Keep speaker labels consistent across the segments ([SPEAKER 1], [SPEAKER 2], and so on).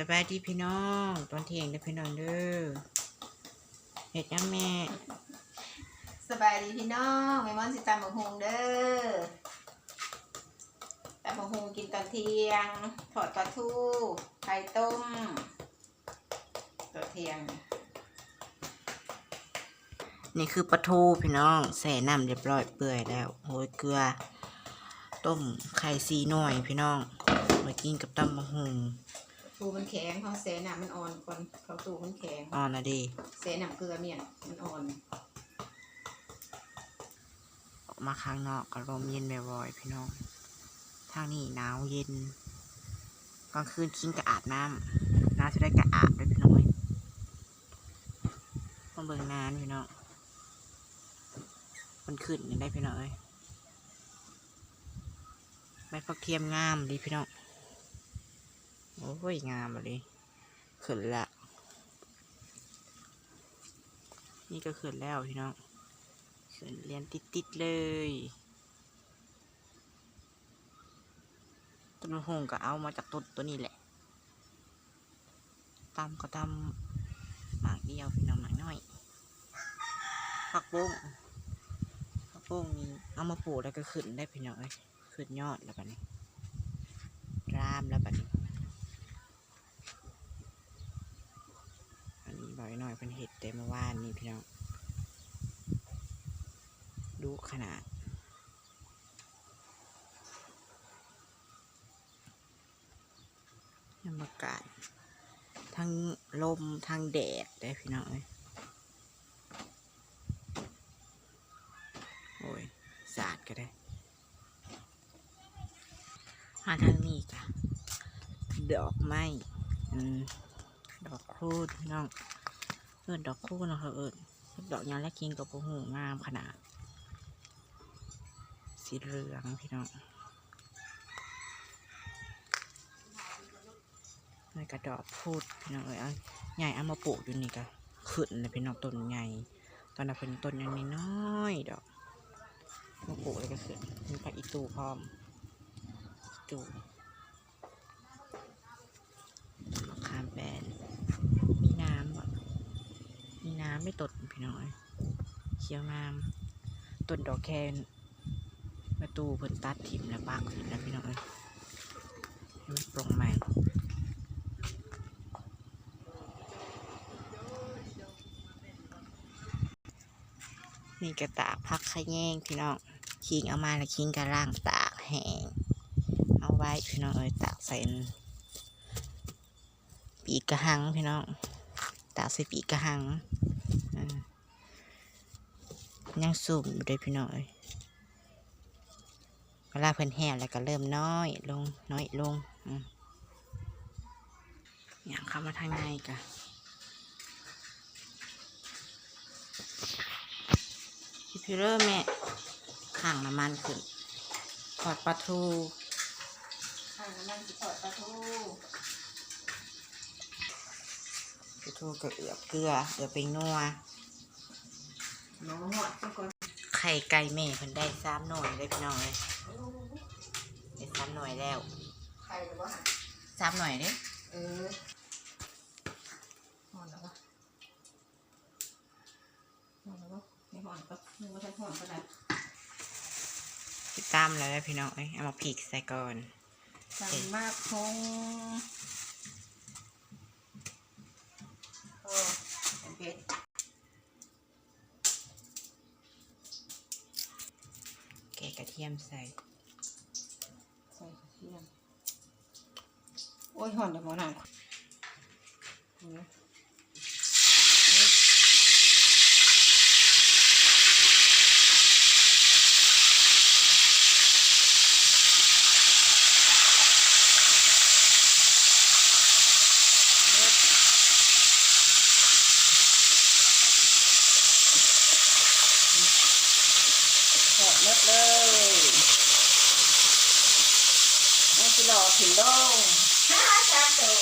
[SPEAKER 1] สบายดีพี่น้องตอนเที่ยงเด้อพี่น้องเด้อเฮ็ดยังแม่
[SPEAKER 2] สบายดีพี่น้องแม่มอนสิตำบักฮงเด้อตำบักฮงกินตอนเที่ยงทอดปลาทูไข่ต้มตอนเที่ยง
[SPEAKER 1] นี่คือปลาทูพี่น้องใส่น้ำเรียบร้อยเปื่อยแล้วโรยเกลือ ต้มไข่ซีหน่อยพี่น้องมากินกับตำมะฮุง
[SPEAKER 2] ทูมันแข็งเขาเสน้ำมันอ่อนก่อนเขาตูมันแข็ง
[SPEAKER 1] อ่อนนะดี
[SPEAKER 2] เสน้ำเกลือเมียนมันอ่อน
[SPEAKER 1] ออกมาข้างนอกก็ลมเย็นบ่อยๆพี่น้องทางนี้หนาวเย็นกลางคืนคิงก็อาบน้ำน้าจะได้กระอาบด้วยพี่น้องเอ้ยมาเบิ่งนานพี่น้องมันขึ้นยังได้พี่น้องเอ้ยใบฟักเทียมงามดีพี่น้อง โอ้ยงามเลยขึ้นละ นี่ก็ขึ้นแล้วพี่น้องขึ้นเรียนติดๆเลยต้นมะฮงก็เอามาจากต้นตัวนี้แหละตำก็ตำหมากเดียวพี่น้องหมากน้อยผักบุ้งผักบุ้งนี่เอามาปลูกแล้วก็ขึ้นได้พี่น้องเอ้ยขึ้นยอดแล้วบัดนี้รามแล้วบัดนี้ อยหน่อยเป็นเห็ดแต่เมื่อวานนี่พี่น้องดูขนาด บรรยากาศทั้งลมทั้งแดดได้พี่น้องเอ้ยโอ้ยสาดก็ได้มาทางนี้จ้ะดอกไม้อืมดอกคูดพี่น้อง เอินดอกคูดเนาะเขาเอินดอกยาและกิงกับปูหูงามขนาด สีเหลืองพี่น้องนี่กระดอกพูดพี่น้องเอ้ยใหญ่เอามาปลูกอยู่นี่ก็ขึ้นเลยพี่น้องต้นใหญ่ตอนนั้นเป็นต้นยังน้อยดอกมาปลูกแล้วก็ขึ้นมีผักอีตูพร้อม ตูมะขามแปน มีน้ำบ่ มีน้ำไม่ตดพี่น้อย เขียวงามต้นดอกแคนประตูเพิ่นตัดถิ่มแล้วปากถิ่มแล้วพี่น้อยให้มันปรงใหม่นี่กระตากพักขะแยงพี่น้องคิงเอามาแล้วคิงกระล่างตากแห้งเอาไว้พี่น้องเอ้ยตากใส่ปีกกระหังพี่น้องตากใส่ปีกกระหัง ยังสุ่มอยู่เลยพี่น้องเอ้ยเวลาเพิ่นแห้งแล้วก็เริ่มน้อยลงน้อยลงอืมอย่างเข้ามาทางในกะพี่พี่เริ่มแม่ข้างน้ำมันขึ้นทอดปลาทู
[SPEAKER 2] ข้างนั้นสิทอดปลาทู
[SPEAKER 1] ปลาทูกับเอือบเกลือเอือบเป็นนัว
[SPEAKER 2] หนูหอดทุกคน
[SPEAKER 1] ไข่ไก่แม่เพิ่นได้สามหน่วยเลยพี่น้องเลยได้สามหน่วยแล้ว
[SPEAKER 2] ใครหรือว่า
[SPEAKER 1] สามหน่วยเด้
[SPEAKER 2] เออหอดแล้ววะหอดแล้ววะไม่หอดก็นึกว่าใช่หอดก็ได้
[SPEAKER 1] ติดตามแล้วนะพี่น้องเอ้ยเอามาพริกใส่ก่อน
[SPEAKER 2] สั่งมากคงโอ้เป็นเพชร
[SPEAKER 1] ทียมใส่
[SPEAKER 2] ใส่กระเทียม โอ้ยหอนเดี๋ยวหมอหนังเนี่ยถอดเล็บเลยนี่จะ หล่อผิวลงฮ่าจ้าตัว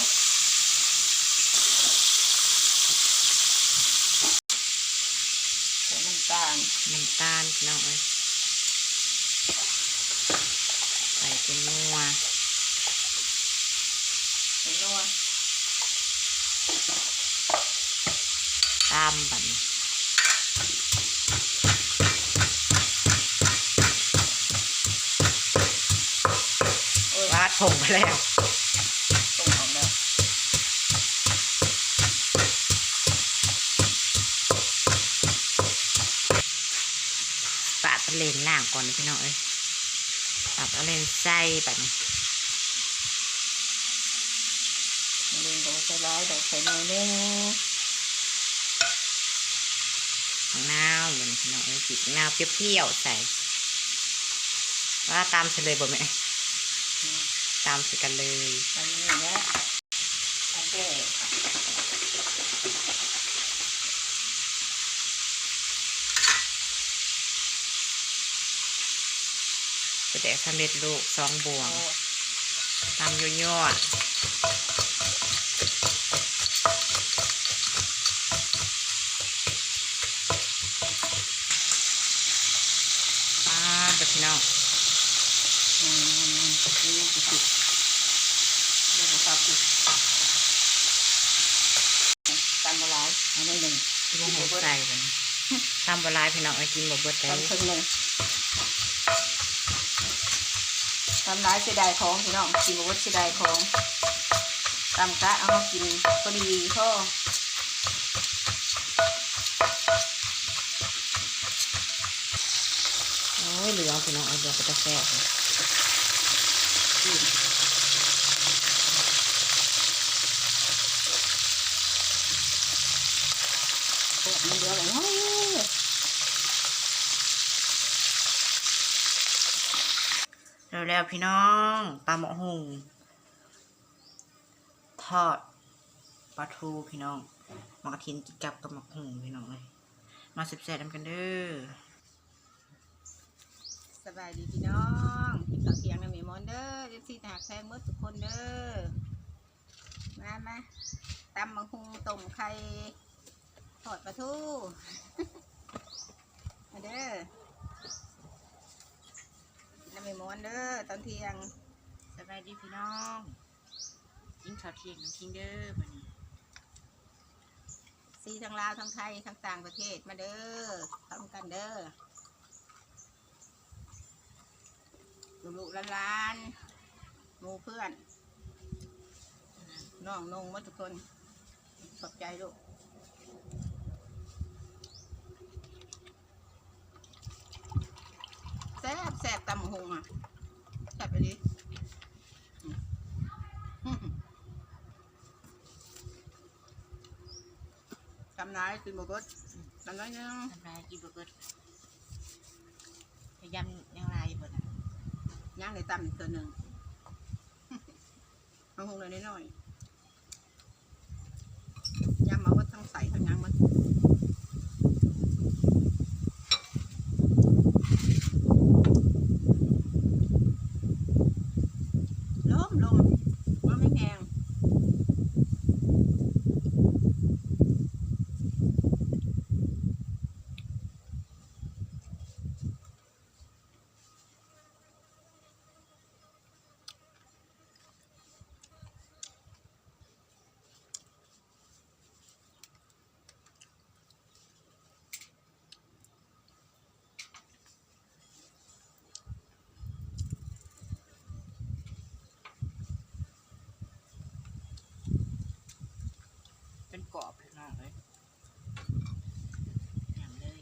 [SPEAKER 2] ใส่น้ำตาล
[SPEAKER 1] น้ำตาลพี่น้องเอ้ยใส่เป็นนัว
[SPEAKER 2] ใส่นัว
[SPEAKER 1] ตามบัดน
[SPEAKER 2] โอ้ยวา
[SPEAKER 1] ดผงไปแล้ว
[SPEAKER 2] ส่งออกแล้ว
[SPEAKER 1] ปาดเลนล่างก่อนนะพี่น้องเอ้ยปาดเลนใส่แบบนี้
[SPEAKER 2] เรียนก็ใส่ร้ายดอกใส่น้อยนึง
[SPEAKER 1] มะนาวเหมือนพี่น้องเอ้ยจิบมะนาวเปรี้ยวๆใส่ว่าตามใส่เลยบ่แม่ามใส่กันเลย
[SPEAKER 2] อันนี้นะโอเค
[SPEAKER 1] กระแดกสำเร็จลูกสองบวงตามยั่วๆอ่าเดี๋ยวพี่น้อง
[SPEAKER 2] อืมอืมอืมนี่ยัง ติดติดเดี๋ยวผมฝากติดตามมาหลายอันนี้หนึ่ง
[SPEAKER 1] ที่วงหัวใส่กันตามบลายพี่น้องไอ้กินบ่เบิดได้
[SPEAKER 2] ตามครึ่งหนึ่งตามร้ายเสียดายของพี่น้องกินบวชเสียดายของตามกะเอามากินพอดีพ่อ
[SPEAKER 1] โอ้ยเหลือพี่น้องเอาเดือดไปตะแซ่บเลย
[SPEAKER 2] กินโอ้ มันเดือดเลยโอ้ย
[SPEAKER 1] เร็วพี่น้องปลาหมอหุงทอดปลาทูพี่น้องหมากระทินกินกับกับหมกหุงพี่น้องเลยมาสิบแซ่บนกันเด้อ
[SPEAKER 2] สบายดีพี่น้องกินข้าวเที่ยงนะแม่มอนเด้อเอฟซีหักแพงหมดทุกคนเด้อมามาตำมังคุงต้มไข่ ทอดปลาทูมาเด้อน้ำม่มอนเด้อตอนเที่ยง
[SPEAKER 1] สบายดีพี่น้องกินข้าวเที่ยงน้ำคิงเด้อบัดนี้
[SPEAKER 2] ซีทั้งลาวทั้งไทยทั้งต่างประเทศมาเด้อทำกันเด้อลูกๆหลานๆหมู่เพื่อนน้องนงมดทุกคนขอบใจลูกแซ่บแซ่บตำหงอะแซ่บไปดิอืมตำนายกินบกดตำน้อยนึง
[SPEAKER 1] ทำลายกินบ่เบิดพยายามยังลายอยู่เบิดอะ
[SPEAKER 2] ย่างในตำอีกตัวหนึ่งเอาหงเลยน้อยๆยำมาว่าทั้งใส่ทั้งย่างมันลมลมว่าไม่แห้ง
[SPEAKER 1] เป็นกรอบพี่น้องเลยอย่างเลย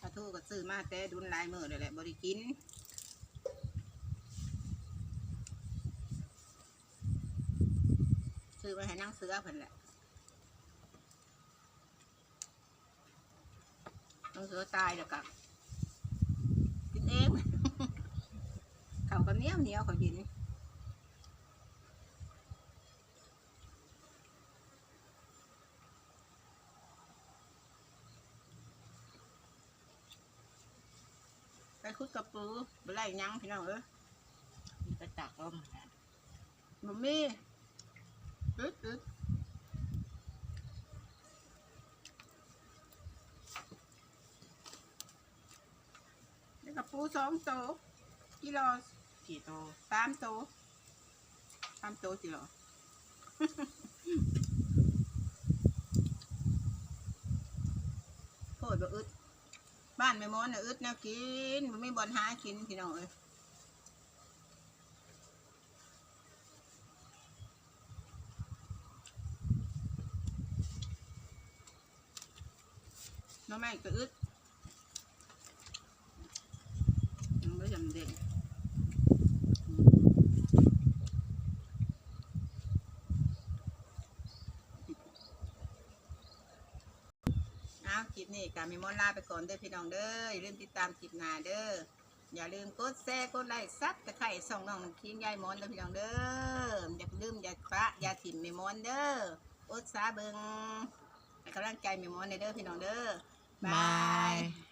[SPEAKER 2] ปลาทูก็ซื้อมาแต่ดุนลายมือเลยแหละบริกินซื้อมาให้นั่งเสือเพิ่นแหละนั่งเสือตายแล้วกับกินเองเขาก็เนี้ยเนี้ยเขากิน คุดกับปูไปไล่หยังพี่น้องเอ้ย
[SPEAKER 1] มีกระตักร่มนะ
[SPEAKER 2] มัมมี่อึดอึดแล้วกับปูสองโตวกิโล
[SPEAKER 1] กี่โต
[SPEAKER 2] สามโตวตามโจสิเหรอโคตรบ่อึด บ้านแม่มอนน่ะอึดแนวกินมันไม่บอลหากินพี่น้องเอ้ยน้องแม่ก็อึดยังไม่จำเด่น คลิปนี้กามีมอนลาไปก่อนเด้อพี่น้องเด้ออย่าลืมติดตามคลิปหน้าเด้ออย่าลืมกดแชร์กดไลค์ซับตะไคร่ส่องน้องน้ำคิงยายมอนเด้อพี่น้องเด้ออย่าลืมอย่าพระอย่าถิ่มมีมอนเด้ออดซาเบิงให้กำลังใจมีมอนเด้อพี่น้องเด้อ
[SPEAKER 1] บาย